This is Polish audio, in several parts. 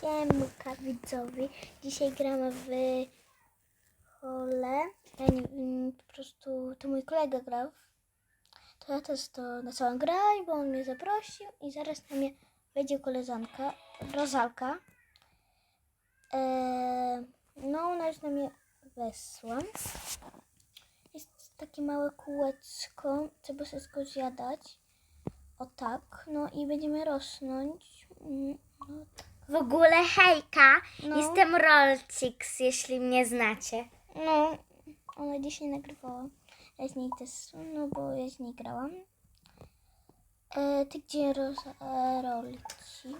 Siemka widzowie. Dzisiaj gramy w hole. Ja nie wiem, po prostu to mój kolega grał. To ja też to zaczęłam grać, bo on mnie zaprosił i zaraz na mnie wejdzie koleżanka, Rozalka. Eee, no, ona już na mnie wesła. Jest takie małe kółeczko, trzeba wszystko zjadać. O tak, no i będziemy rosnąć. Mm, No, W ogóle hejka, No. jestem Rolcix, jeśli mnie znacie. No, ona dzisiaj nagrywała. Ja z niej też, no bo ja z niej grałam. E, ty gdzie roz, e, rolci?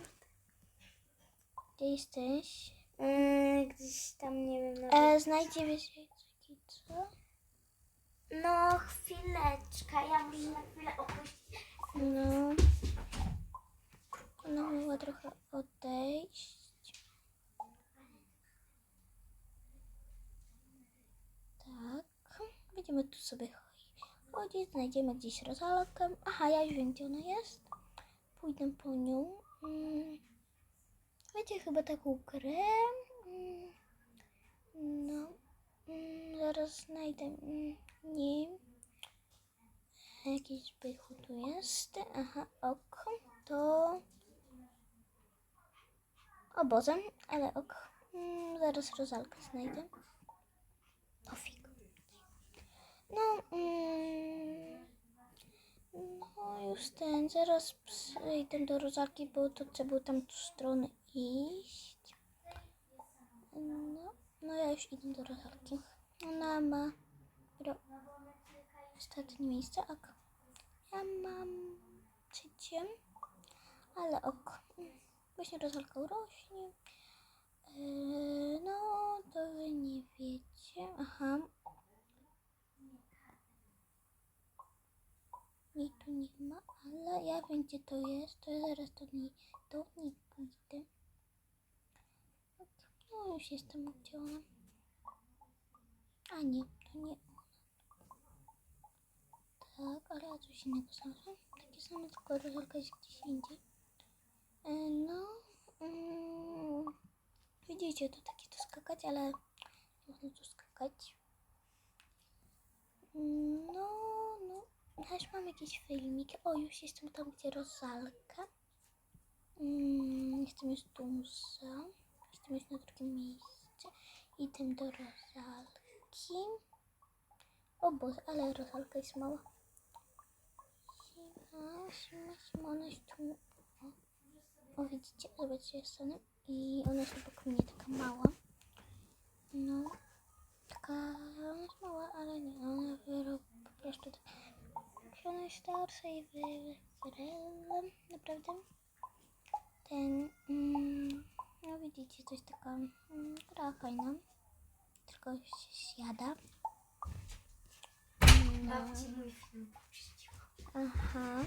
Gdzie jesteś? Mm, gdzieś tam, nie wiem, na... E, znajdzie wiesz, co? No, chwileczka, ja muszę na chwilę opuścić. No. Ona mogła trochę odejść. Tak. Będziemy tu sobie chodzić. Znajdziemy gdzieś rozalkę. Aha, ja już wiem, gdzie ona jest. Pójdę po nią. Mm. Wiecie, chyba taką grę. Mm. No. Mm, zaraz znajdę. Mm. Nie. Jakiś bychu tu jest. Aha, ok. To obozem, ale ok. Mm, zaraz rozalkę znajdę. O fig. No, mm, no już ten, zaraz przyjdę do rozalki, bo to trzeba było tam w stronę iść. No, no ja już idę do rozalki. Ona ma ro, ostatnie miejsce, ok. Ja mam trzecie, ale ok. Właśnie rozwalka urośnie. Yy, no, to wy nie wiecie. Aha. Jej tu nie ma, ale ja wiem gdzie to jest. To ja zaraz do niej, do niej pójdę. No już jestem gdzie ona. A nie, to nie tak, ale ja coś innego znalazłam. Takie same, tylko rozalka jest gdzieś indziej. E, no, mm, widzicie, to takie to skakać, ale nie można tu skakać. Mm, No, no, też mam jakieś filmiki. O, już jestem tam, gdzie rozalka. Mm, jestem już tu muza. Jestem już na drugim miejscu. Idę do rozalki. O Boże, ale rozalka jest mała. Sima, sima, sima, ona jest tu. O, widzicie, zobaczcie, jest ona. I ona jest obok mnie, taka mała. No, taka, ona jest mała, ale nie, ona wyrobi po prostu tak. Ona jest starsza i wy, wyrela, naprawdę. Ten, mm, no widzicie, to jest taka mm, gra fajna. Tylko się zjada. No. mój film puściła. Aha.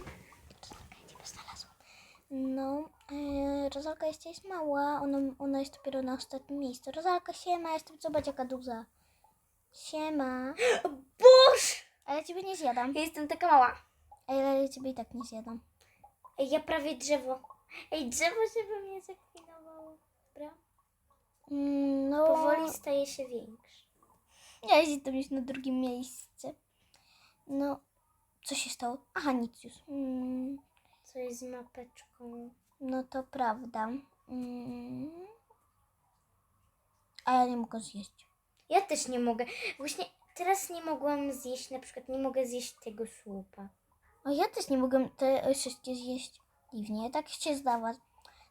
No, e, Rozalka jeszcze jest mała, ona, ona jest dopiero na ostatnim miejscu. Rozalka, siema, jestem, zobacz jaka duża. Siema. Boż! A ja ciebie nie zjadam. Ja jestem taka mała. A ja, ja ciebie i tak nie zjadam. Ej, ja prawie drzewo. Ej, drzewo się we mnie zakwinowało. Dobra? Mm, no, Powoli staje się większe. Ja jestem już na drugim miejscu. No, co się stało? Aha, nic już. Mm, Coś z mapeczką. no to prawda. Mm. A ja nie mogę zjeść. Ja też nie mogę. Właśnie teraz nie mogłam zjeść, na przykład nie mogę zjeść tego słupa. A ja też nie mogę te wszystkie zjeść. Dziwnie, tak się zdawa.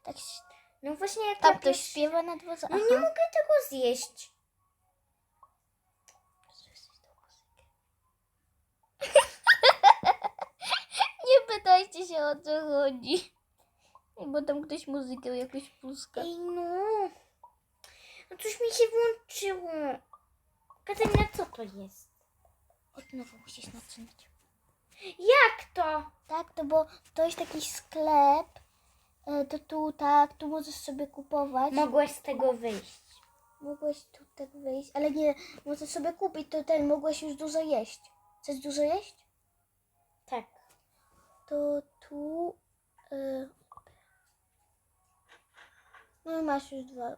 Tak się... No właśnie jak Tam ja ktoś pies- śpiewa na dworze. No nie mogę tego zjeść. Nie pytajcie się o co chodzi. Bo tam ktoś muzykę jakoś puska. Ej no. No coś mi się włączyło. Katarina, co to jest? Od nowa musisz natrzymać. Jak to? Tak, to bo to jest taki sklep. e, To tu tak, tu możesz sobie kupować. Mogłaś z tego wyjść. Mogłeś tu tak wyjść, ale nie, możesz sobie kupić, to ten mogłeś już dużo jeść. Chcesz dużo jeść? To tu. e, No masz już dwa.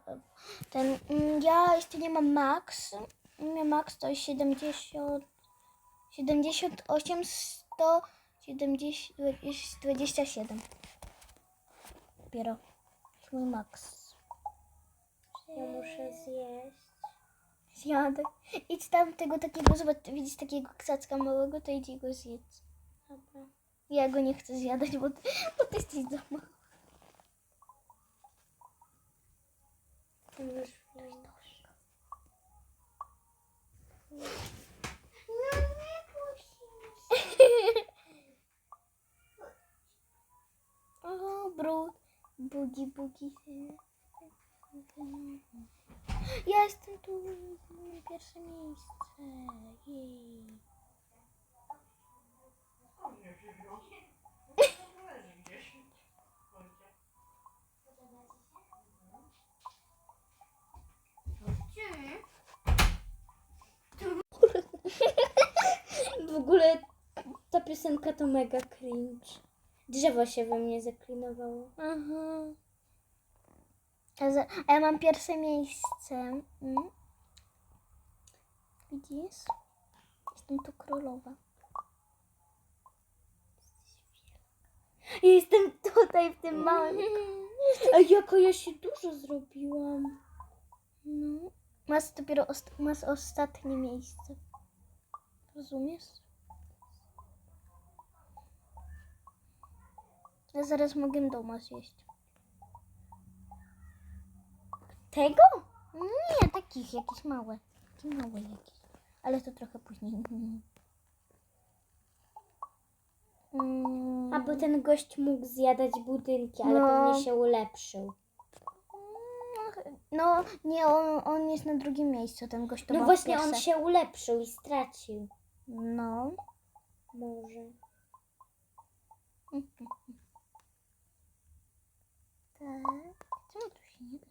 Ten, mm, ja jeszcze nie mam max. Nie max to jest 70, 78, 100, 70, 27. Dopiero. jest mój max. Ja muszę zjeść. Zjadę. Idź tam tego takiego, zobacz, widzisz takiego ksacka małego, to idź go zjedz. Ja go nie chcę zjadać, bo, ty- bo ty jesteś za mały. No. O, brud. Bugi, bugi. Ja jestem tu. na Pierwsze miejsce. Jej. W ogóle ta piosenka to mega cringe. Drzewo się we mnie zaklinowało. Aha. A, za, a ja mam pierwsze miejsce. Mm. Widzisz? Jestem tu królowa. Ja jestem tutaj w tym małym. A jaka ja się dużo zrobiłam. No. Masz dopiero ost- masz ostatnie miejsce. Rozumiesz? Ja zaraz mogę doma zjeść. Tego? Nie, takich jakieś małe. Takie małe jakieś. Ale to trochę później. Mm. A bo ten gość mógł zjadać budynki, ale No. pewnie się ulepszył. No, nie, on, on jest na drugim miejscu, ten gość to No ma właśnie on pierwsze. się ulepszył i stracił. No. Może. Tak. Czemu tu się nie da?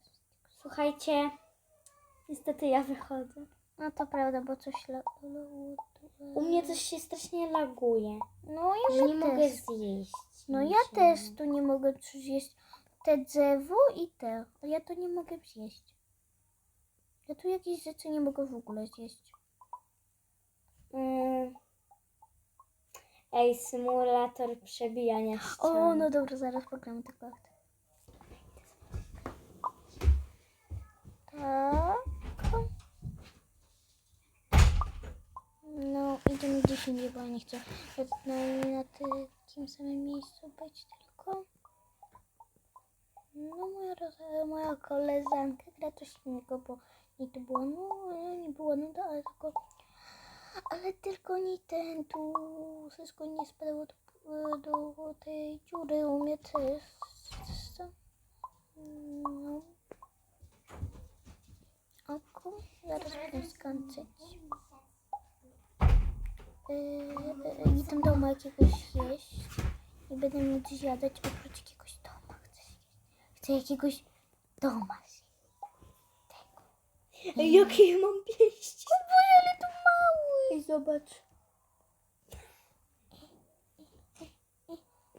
Słuchajcie, niestety ja wychodzę. No to prawda, bo coś la... U mnie coś się strasznie laguje. No ja Że nie też. mogę zjeść. No ja niczego. też tu nie mogę zjeść te drzewo i te. A ja to nie mogę zjeść. Ja tu jakieś rzeczy nie mogę w ogóle zjeść. Mm. Ej, symulator przebijania ścian. O, no dobra, zaraz pogramy tylko. Tak. No, idziemy gdzieś indziej, bo ja nie chcę na, na takim samym miejscu być tylko. No, moja, moja koleżanka gra coś innego, bo nie to było, no, nie było nuda, ale tylko, ale tylko nie ten, tu wszystko nie spadło do, do tej dziury u mnie też. No. Oko, zaraz będę skończyć. Yy, nie tam doma jakiegoś jeść. Nie będę nic zjadać oprócz jakiegoś doma. Chcę. Chcę jakiegoś doma zjeść. Ej, jakie ja mam pięści. Boże, ale to mały. Ej, zobacz.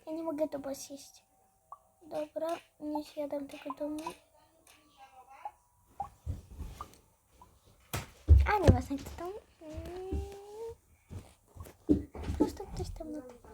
Ja nie mogę doma zjeść. Dobra, nie zjadam tego domu. A nie ważne, kto tam. Mm. Po